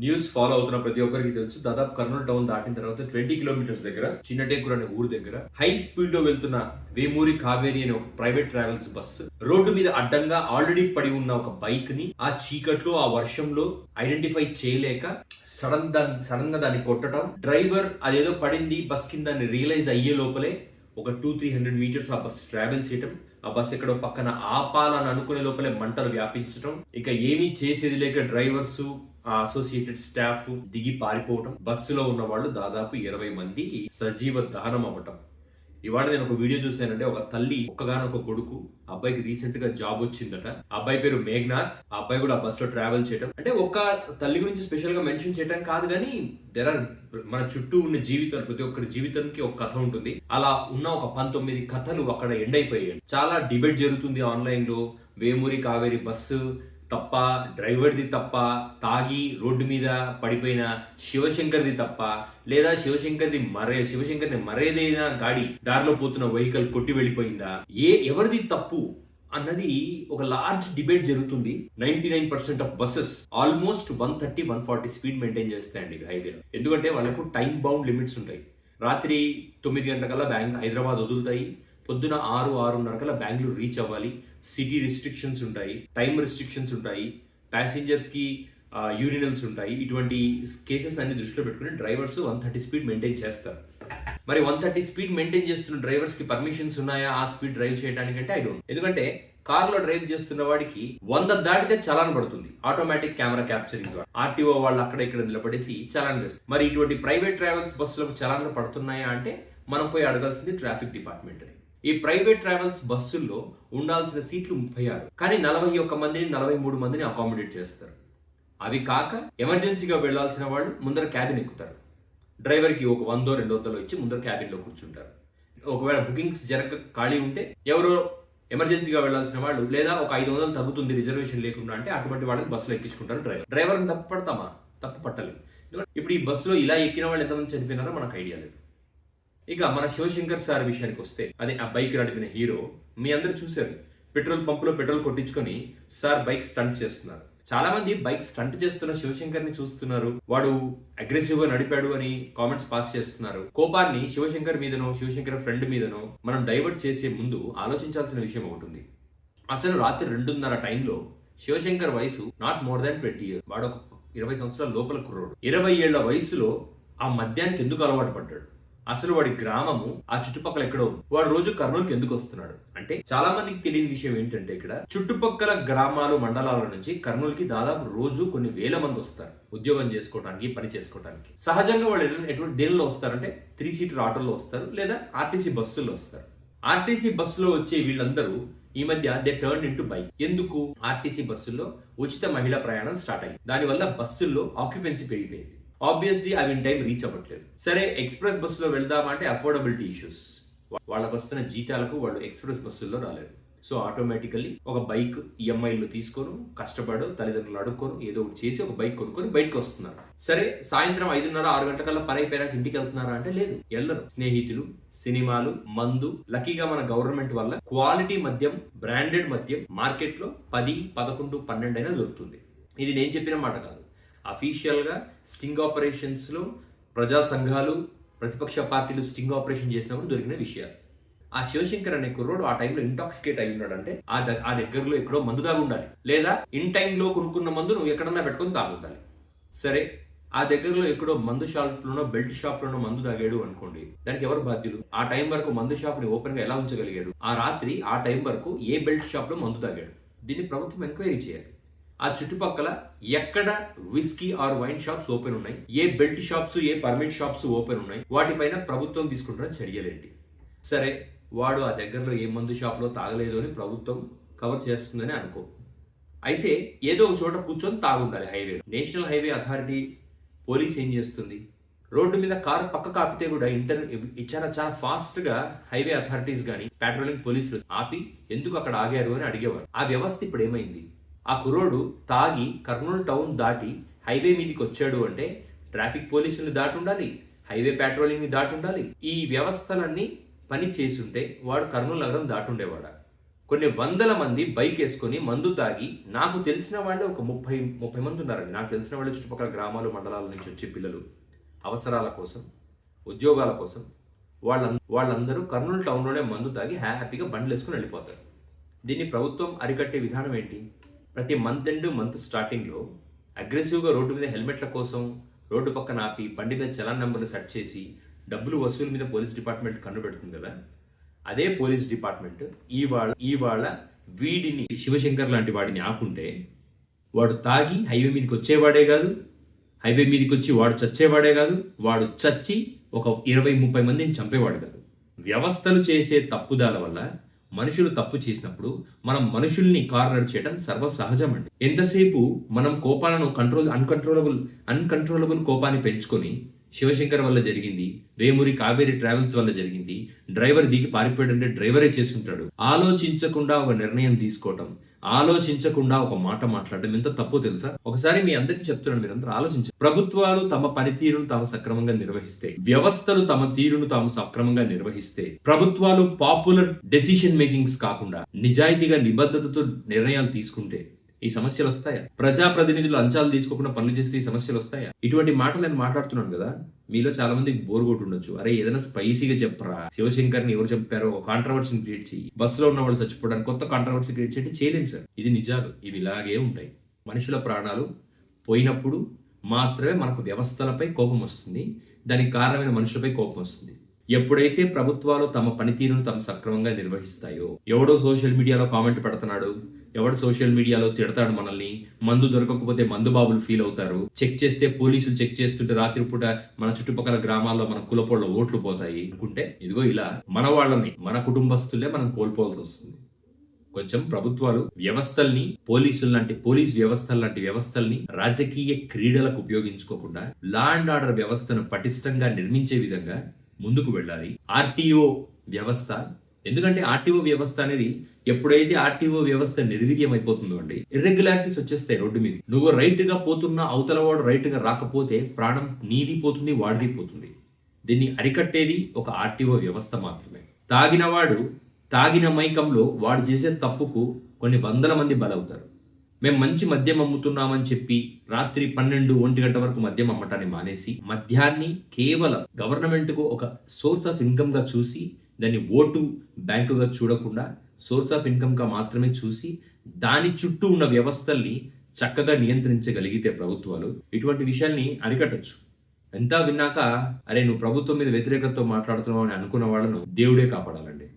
News follow అవుతున్న ప్రతి ఒక్కరికి తెలుసు. దాదాపు కర్నూలు టౌన్ దాటిన తర్వాత ట్వంటీ కిలోమీటర్స్ దగ్గర చిన్నటేకూర్ అనే ఊరు దగ్గర హై స్పీడ్లో వెళ్తున్న వేమూరి కావేరి అనే ఒక ప్రైవేట్ ట్రావెల్స్ బస్సు రోడ్డు మీద అడ్డంగా ఆల్రెడీ పడి ఉన్న ఒక బైక్ని ఆ చీకట్లో ఆ వర్షంలో ఐడెంటిఫై చేయలేక సడన్ దాని సడన్గా దాన్ని కొట్టడం. డ్రైవర్ అదేదో పడింది బస్ కింద దాన్ని రియలైజ్ అయ్యే లోపలే ఒక టూ త్రీ హండ్రెడ్ మీటర్స్ ఆ బస్ ట్రావెల్ చేయటం. ఆ బస్ ఎక్కడో పక్కన ఆపాలని అనుకునే లోపలే మంటలు వ్యాపించడం ఇక ఏమీ చేసేది లేక డ్రైవర్స్ ఆ అసోసియేటెడ్ స్టాఫ్ దిగి పారిపోవటం. బస్సులో ఉన్న వాళ్ళు దాదాపు ఇరవై మంది సజీవ దహనం అవ్వటం. ఇవాళ నేను ఒక వీడియో చూశానంటే ఒక తల్లి ఒక్కగానొక కొడుకు అబ్బాయికి రీసెంట్గా జాబ్ వచ్చిందట. అబ్బాయి పేరు మేఘ్నాథ్. ఆ అబ్బాయి కూడా ఆ బస్లో ట్రావెల్ చేయడం అంటే ఒక్క తల్లి గురించి స్పెషల్గా మెన్షన్ చేయడం కాదు కానీ దెర్ ఆర్ మన చుట్టూ ఉన్న జీవితాలు ప్రతి ఒక్కరి జీవితానికి ఒక కథ ఉంటుంది. అలా ఉన్న ఒక పంతొమ్మిది కథలు అక్కడ ఎండ్ అయిపోయాయి. చాలా డిబేట్ జరుగుతుంది ఆన్లైన్లో వేమూరి కావేరి బస్సు తప్ప డ్రైవర్ది తప్ప తాగి రోడ్డు మీద పడిపోయిన శివశంకర్ది తప్ప లేదా శివశంకర్ది మరే శివశంకర్ని మరేదైనా గాడి దారిలో పోతున్న వెహికల్ కొట్టి వెళ్ళిపోయిందా? ఏ ఎవరిది తప్పు? అన్నది ఒక లార్జ్ డిబేట్ జరుగుతుంది. Ninety nine percent of buses almost one thirty one forty speed maintain చేస్తాయండి హైవేలో ఎందుకంటే వాళ్ళకు టైం బౌండ్ లిమిట్స్ ఉంటాయి. రాత్రి తొమ్మిది గంటలకల్లా బ్యాంక్ హైదరాబాద్ వదులుతాయి. పొద్దున ఆరు ఆరున్నర కల్లా బెంగళూరు రీచ్ అవ్వాలి. సిటీ రిస్ట్రిక్షన్స్ ఉంటాయి టైం రిస్ట్రిక్షన్స్ ఉంటాయి ప్యాసింజర్స్కి యూరినల్స్ ఉంటాయి. ఇటువంటి కేసెస్ అన్ని దృష్టిలో పెట్టుకుని drivers one thirty speed maintain చేస్తారు. మరి వన్ థర్టీ స్పీడ్ మెయింటైన్ చేస్తున్న డ్రైవర్స్కి పర్మిషన్స్ ఉన్నాయా? ఆ స్పీడ్ డ్రైవ్ చేయడానికి అంటే ఐ డోంట్ ఎందుకంటే కార్లో డ్రైవ్ చేస్తున్న వాడికి వంద దాటితే చలాన్ పడుతుంది. ఆటోమేటిక్ కెమెరా క్యాప్చరింగ్ ద్వారా. ఆర్టీఓ వాళ్ళు అక్కడ ఇక్కడ నిలబడేసి చలాన్ వేస్తారు. మరి ఇటువంటి ప్రైవేట్ ట్రావెల్స్ బస్సులకు చలాన్లు పడుతున్నాయా అంటే మనం పోయి అడగాల్సింది ట్రాఫిక్ డిపార్ట్మెంట్ ఈ ప్రైవేట్ ట్రావెల్స్ బస్సుల్లో ఉండాల్సిన సీట్లు ముప్పై ఆరు. కానీ నలభై ఒక్క మందిని నలభై మూడు మందిని అకామిడేట్ చేస్తారు. అవి కాక ఎమర్జెన్సీగా వెళ్ళాల్సిన వాళ్ళు ముందర క్యాబిన్ ఎక్కుతారు. డ్రైవర్కి ఒక వందో రెండు వందలు ఇచ్చి ముందర క్యాబిన్లో కూర్చుంటారు. ఒకవేళ బుకింగ్స్ జరగ ఖాళీ ఉంటే ఎవరో ఎమర్జెన్సీగా వెళ్ళాల్సిన వాళ్ళు లేదా ఒక ఐదు వందలు తగ్గుతుంది రిజర్వేషన్ లేకుండా అంటే అటువంటి వాళ్ళని బస్సులో ఎక్కించుకుంటారు డ్రైవర్. డ్రైవర్ని తప్పు పడతామా? తప్పు పట్టలేదు ఇప్పుడు ఈ బస్సులో ఇలా ఎక్కిన వాళ్ళు ఎంతమంది చనిపోయినారో మనకు ఐడియా లేదు. ఇక మన శివశంకర్ సార్ విషయానికి వస్తే అదే ఆ బైక్ నడిపిన హీరో మీ అందరు చూశారు. పెట్రోల్ పంపులో పెట్రోల్ కొట్టించుకొని సార్ బైక్ స్టంట్ చేస్తున్నారు. చాలా మంది బైక్ స్టంట్ చేస్తున్న శివశంకర్ని చూస్తున్నారు. వాడు అగ్రెసివ్గా నడిపాడు అని కామెంట్స్ పాస్ చేస్తున్నారు. కోపాన్ని శివశంకర్ మీదనో శివశంకర్ ఫ్రెండ్ మీదనో మనం డైవర్ట్ చేసే ముందు ఆలోచించాల్సిన విషయం ఒకటి ఉంది. అసలు రాత్రి రెండున్నర టైంలో శివశంకర్ వయసు not more than twenty years వాడు ఒక ఇరవై సంవత్సరాల లోపల కుర్రోడు. ఇరవై ఏళ్ళ వయసులో ఆ మద్యానికి ఎందుకు అలవాటు పడ్డాడు? అసలు వాడి గ్రామము ఆ చుట్టుపక్కల ఎక్కడో వాడు రోజు కర్నూలుకి ఎందుకు వస్తున్నాడు? అంటే చాలా మందికి తెలియని విషయం ఏంటంటే ఇక్కడ చుట్టుపక్కల గ్రామాలు మండలాల నుంచి కర్నూలుకి దాదాపు రోజు కొన్ని వేల మంది వస్తారు. ఉద్యోగం చేసుకోవడానికి పని చేసుకోవడానికి సహజంగా వాళ్ళు ఎటువంటి దేనిలో వస్తారంటే త్రీ సీటర్ ఆటోలో వస్తారు లేదా ఆర్టీసీ బస్సుల్లో వస్తారు. ఆర్టీసీ బస్సులో వచ్చే వీళ్ళందరూ ఈ మధ్య దే టర్న్ ఇంటూ బైక్ ఎందుకు? ఆర్టీసీ బస్సుల్లో ఉచిత మహిళా ప్రయాణం స్టార్ట్ అయింది. దానివల్ల బస్సుల్లో ఆక్యుపెన్సీ పెరిగిపోయింది. ఆబ్వియస్లీ అవి ఇన్ టైం రీచ్ అవ్వట్లేదు. సరే ఎక్స్ప్రెస్ బస్సులో వెళ్దామంటే అఫోర్డబిలిటీ ఇష్యూస్ వాళ్ళకు వస్తున్న జీతాలకు వాళ్ళు ఎక్స్ప్రెస్ బస్సుల్లో రాలేరు. సో ఆటోమేటికల్లీ ఒక బైక్ ఈఎంఐలు తీసుకొని కష్టపడు తల్లిదండ్రులు అడుక్కొని ఏదో ఒకటి చేసి ఒక బైక్ కొనుక్కొని బయటకు వస్తున్నారు. సరే సాయంత్రం ఐదున్నర ఆరు గంటలకల్లా పని అయిపోయాక ఇంటికి వెళ్తున్నారా అంటే లేదు. వెళ్ళరు. స్నేహితులు సినిమాలు మందు లక్కీగా మన గవర్నమెంట్ వల్ల క్వాలిటీ మద్యం బ్రాండెడ్ మద్యం మార్కెట్లో పది పదకొండు పన్నెండు అయినా దొరుకుతుంది. ఇది నేను చెప్పిన మాట కాదు. అఫీషియల్గా స్టింగ్ ఆపరేషన్స్లో ప్రజా సంఘాలు ప్రతిపక్ష పార్టీలు స్టింగ్ ఆపరేషన్ చేసినప్పుడు దొరికిన విషయాలు ఆ శివశంకర్ అనే కుర్రోడు ఆ టైంలో ఇంటాక్సికేట్ అయి ఉన్నాడంటే ఆ ఆ దగ్గరలో ఎక్కడో మందు దాగి ఉండాలి. లేదా ఇన్ టైంలో కొనుక్కున్న మందు నువ్వు ఎక్కడన్నా పెట్టుకొని తాగి ఉండాలి. సరే ఆ దగ్గరలో ఎక్కడో మందు షాప్లోనో బెల్ట్ షాప్లోనో మందు తాగాడు అనుకోండి దానికి ఎవరు బాధ్యులు? ఆ టైం వరకు మందు షాప్ని ఓపెన్గా ఎలా ఉంచగలిగాడు? ఆ రాత్రి ఆ టైం వరకు ఏ బెల్ట్ షాప్లో మందు తాగాడు? దీన్ని ప్రభుత్వం ఎంక్వైరీ చేయాలి. ఆ చుట్టుపక్కల ఎక్కడ whisky or wine shops open ఉన్నాయి? ఏ బెల్ట్ షాప్స్ ఏ పర్మిట్ షాప్స్ ఓపెన్ ఉన్నాయి? వాటిపైన ప్రభుత్వం తీసుకుంటున్న చర్యలేంటి సరే వాడు ఆ దగ్గరలో ఏ మందు షాప్లో తాగలేదు అని ప్రభుత్వం కవర్ చేస్తుందని అనుకో. అయితే ఏదో ఒక చోట కూర్చొని తాగుండాలి highway. National highway authority police ఏం చేస్తుంది? రోడ్డు మీద కారు పక్క కాపితే కూడా ఇంటర్ చాలా చాలా ఫాస్ట్గా హైవే అథారిటీస్ కానీ పెట్రోలింగ్ పోలీసులు ఆపి ఎందుకు అక్కడ ఆగారు అని అడిగేవారు. ఆ వ్యవస్థ ఇప్పుడు ఏమైంది? ఆ కుర్రోడు తాగి కర్నూలు టౌన్ దాటి హైవే మీదకి వచ్చాడు అంటే ట్రాఫిక్ పోలీసులు దాటి ఉండాలి హైవే పెట్రోలింగ్ని దాటుండాలి. దాటి ఉండాలి ఈ వ్యవస్థలన్నీ పని చేసుంటే వాడు కర్నూలు నగరం దాటుండేవాడా? కొన్ని వందల మంది బైక్ వేసుకొని మందు తాగి నాకు తెలిసిన వాళ్ళే ఒక ముప్పై ముప్పై మంది ఉన్నారండి. నాకు తెలిసిన వాళ్ళు చుట్టుపక్కల గ్రామాలు మండలాల నుంచి వచ్చే పిల్లలు. అవసరాల కోసం ఉద్యోగాల కోసం వాళ్ళ వాళ్ళందరూ కర్నూలు టౌన్లోనే మందు తాగి హ్యాపీగా బండ్లు వేసుకుని వెళ్ళిపోతారు. దీన్ని ప్రభుత్వం అరికట్టే విధానం ఏంటి? ప్రతి మంత్ ఎండ్ మంత్ స్టార్టింగ్లో అగ్రెసివ్గా రోడ్డు మీద హెల్మెట్ల కోసం రోడ్డు పక్కన ఆపి బండి మీద చలాన్ నెంబర్లు సెట్ చేసి డబ్బులు వసూలు మీద పోలీస్ డిపార్ట్మెంట్ కన్ను పెడుతుంది కదా? అదే పోలీస్ డిపార్ట్మెంట్ ఇవాళ ఇవాళ వీడిని శివశంకర్ లాంటి వాడిని ఆపుంటే వాడు తాగి హైవే మీదకి వచ్చేవాడే కాదు హైవే మీదకి వచ్చి వాడు చచ్చేవాడే కాదు వాడు చచ్చి ఒక ఇరవై ముప్పై మందిని చంపేవాడు కాదు. వ్యవస్థలు చేసే తప్పుదాల వల్ల మనుషులు తప్పు చేసినప్పుడు మనం మనుషుల్ని కార్నర్ చేయడం సర్వసహజం అండి ఎంతసేపు మనం కోపాలను కంట్రోల్ అన్కంట్రోలబుల్ అన్కంట్రోలబుల్ కోపాన్ని పెంచుకొని శివశంకర్ వల్ల జరిగింది వేమూరి కావేరి ట్రావెల్స్ వల్ల జరిగింది డ్రైవర్ దిగి పారిపోయాడంటే డ్రైవరే చేసుకుంటాడు ఆలోచించకుండా ఒక నిర్ణయం తీసుకోవటం ఆలోచించకుండా ఒక మాట మాట్లాడడం ఎంత తప్పు తెలుసా? ఒకసారి మీ అందరికీ చెప్తున్నాను మీరందరూ ఆలోచించారు ప్రభుత్వాలు తమ పనితీరును తాము సక్రమంగా నిర్వహిస్తే వ్యవస్థలు తమ తీరును తాము సక్రమంగా నిర్వహిస్తే ప్రభుత్వాలు పాపులర్ డెసిషన్ మేకింగ్స్ కాకుండా నిజాయితీగా నిబద్ధతతో నిర్ణయాలు తీసుకుంటే ఈ సమస్యలు వస్తాయా? ప్రజాప్రతినిధులు అంచాలు తీసుకోకుండా పనులు చేస్తే ఈ సమస్యలు వస్తాయా? ఇటువంటి మాటలు నేను మాట్లాడుతున్నాను కదా మీలో చాలా మందికి బోర్ కొట్టి ఉండొచ్చు. అరే ఏదైనా స్పైసీగా చెప్పరా? శివశంకర్ని ఎవరు చెప్పారో ఒక కాంట్రవర్సీని క్రియేట్ చేయి బస్సులో ఉన్న వాళ్ళు చచ్చిపోవడానికి కొత్త కాంట్రవర్సీ క్రియేట్ చేయడం చేయలేం సార్. ఇది నిజాలు. ఇవి ఇలాగే ఉంటాయి. మనుషుల ప్రాణాలు పోయినప్పుడు మాత్రమే మనకు వ్యవస్థలపై కోపం వస్తుంది. దానికి కారణమైన మనుషులపై కోపం వస్తుంది. ఎప్పుడైతే ప్రభుత్వాలు తమ పనితీరును తమ సక్రమంగా నిర్వహిస్తాయో ఎవడో సోషల్ మీడియాలో కామెంట్ పెడుతున్నాడు ఎవడు సోషల్ మీడియాలో తిడతాడు మనల్ని మందు దొరకకపోతే మందు బాబులు ఫీల్ అవుతారు చెక్ చేస్తే పోలీసులు చెక్ చేస్తుంటే రాత్రిపూట మన చుట్టుపక్కల గ్రామాల్లో మన కులపోళ్ళ ఓట్లు పోతాయి అనుకుంటే ఇదిగో ఇలా మన వాళ్ళని మన కుటుంబస్తులే మనం కోల్పోవాల్సి వస్తుంది. కొంచెం ప్రభుత్వాలు వ్యవస్థల్ని పోలీసులు లాంటి పోలీస్ వ్యవస్థల లాంటి వ్యవస్థల్ని రాజకీయ క్రీడలకు ఉపయోగించుకోకుండా లా అండ్ ఆర్డర్ వ్యవస్థను పటిష్టంగా నిర్మించే విధంగా ముందుకు వెళ్ళాలి. ఆర్టీఓ వ్యవస్థ ఎందుకంటే ఆర్టీఓ వ్యవస్థ అనేది ఎప్పుడైతే ఆర్టీఓ వ్యవస్థ నిర్వీర్యం అయిపోతుందో అండి ఇర్రెగ్యులారిటీస్ వచ్చేస్తాయి రోడ్డు మీద నువ్వు రైట్గా పోతున్నా అవతల వాడు రైట్గా రాకపోతే ప్రాణం నీది పోతుంది వాడిది పోతుంది. దీన్ని అరికట్టేది ఒక ఆర్టీఓ వ్యవస్థ మాత్రమే. తాగినవాడు తాగిన మైకంలో వాడు చేసే తప్పుకు కొన్ని వందల మంది బలవుతారు. మేము మంచి మద్యం అమ్ముతున్నామని చెప్పి రాత్రి పన్నెండు ఒంటి గంట వరకు మద్యం అమ్మటాన్ని మానేసి మద్యాన్ని కేవలం గవర్నమెంట్కు ఒక సోర్స్ ఆఫ్ ఇన్కమ్గా చూసి దాన్ని ఓటు బ్యాంకుగా చూడకుండా సోర్స్ ఆఫ్ ఇన్కమ్గా మాత్రమే చూసి దాని చుట్టూ ఉన్న వ్యవస్థల్ని చక్కగా నియంత్రించగలిగితే ప్రభుత్వాలు ఇటువంటి విషయాల్ని అరికట్టచ్చు. ఎంత విన్నాక అరే నువ్వు ప్రభుత్వం మీద వ్యతిరేకతతో మాట్లాడుతున్నావు అని అనుకున్న వాళ్ళను దేవుడే కాపాడాలండి.